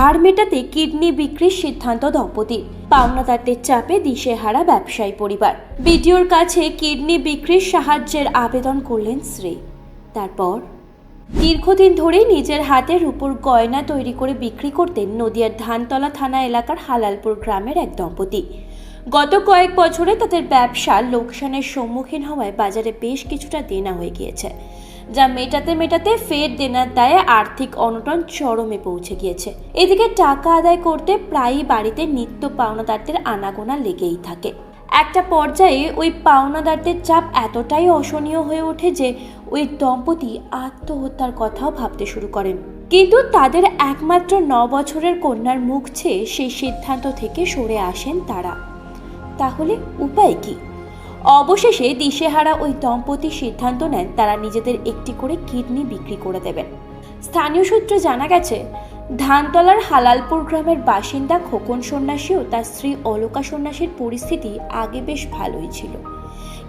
ধার মেটাতে কিডনি বিক্রির সিদ্ধান্ত দম্পতির পাওনাদারদের চাপে দিশেহারা ব্যবসায়ী পরিবার। বিডিওর কাছে কিডনি বিক্রির সাহায্যের আবেদন করলেন শ্রী তারপর দীর্ঘদিন ধরেই নিজের হাতের উপর গয়না তৈরি করে বিক্রি করতেন নদিয়ার ধানতলা থানা এলাকার হালালপুর গ্রামের এক দম্পতি। গত কয়েক বছরে তাদের ব্যবসা লোকসানের সম্মুখীন হওয়ায় বাজারে বেশ কিছুটা দেনা হয়ে গিয়েছে। যা মেটাতে মেটাতে ফের দেনার দায়ে আর্থিক অনটন চরমে পৌঁছে গিয়েছে। এদিকে টাকা আদায় করতে প্রায়ই বাড়িতে নিত্য পাওনাদারদের আনাগোনা লেগেই থাকে। একটা পর্যায়ে ওই পাওনাদারদের চাপ এতটাই অসহনীয় হয়ে ওঠে যে ওই দম্পতি আত্মহত্যার কথাও ভাবতে শুরু করেন। কিন্তু তাদের একমাত্র ন বছরের কন্যার মুখ ছেয়ে সেই সিদ্ধান্ত থেকে সরে আসেন তারা। তাহলে উপায় কি? অবশেষে দিশেহারা ওই দম্পতি সিদ্ধান্ত নেন তারা নিজেদের একটি করে কিডনি বিক্রি করে দেবেন। স্থানীয় সূত্রে জানা গেছে, ধানতলার হালালপুর গ্রামের বাসিন্দা খোকন সন্ন্যাসী ও তার স্ত্রী অলকা সন্ন্যাসীর পরিস্থিতি আগে বেশ ভালোই ছিল।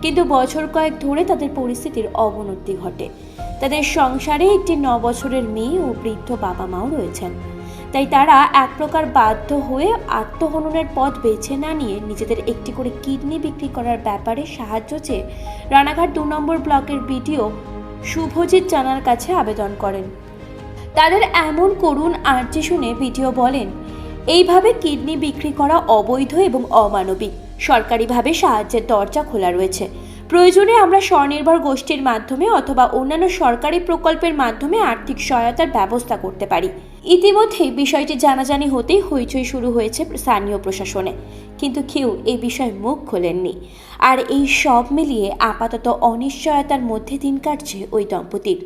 কিন্তু বছর কয়েক ধরে তাদের পরিস্থিতির অবনতি ঘটে। তাদের সংসারে একটি ন বছরের মেয়ে ও বৃদ্ধ বাবা মাও রয়েছেন। তাই তারা এক প্রকার বাধ্য হয়ে আত্মহননের পথ বেছে না নিয়ে নিজেদের একটি করে কিডনি বিক্রি করার ব্যাপারে সাহায্য চেয়ে রানাঘাট দু নম্বর ব্লকের বিডিও শুভজিৎ জানার কাছে আবেদন করেন। তাদের এমন করুণ আর্জি শুনে বিডিও বলেন, এইভাবে কিডনি বিক্রি করা অবৈধ এবং অমানবিক। সরকারিভাবে সাহায্যের দরজা খোলা রয়েছে। প্রয়োজনে আমরা স্বনির্ভর গোষ্ঠীর মাধ্যমে অথবা অন্যান্য সরকারি প্রকল্পের মাধ্যমে আর্থিক সহায়তার ব্যবস্থা করতে পারি। ইতিমধ্যেই বিষয়টি জানাজানি হতেই হইচই শুরু হয়েছে স্থানীয় প্রশাসনে। কিন্তু কেউ এই বিষয়ে মুখ খোলেননি। আর এই সব মিলিয়ে আপাতত অনিশ্চয়তার মধ্যে দিন কাটছে ওই দম্পতির।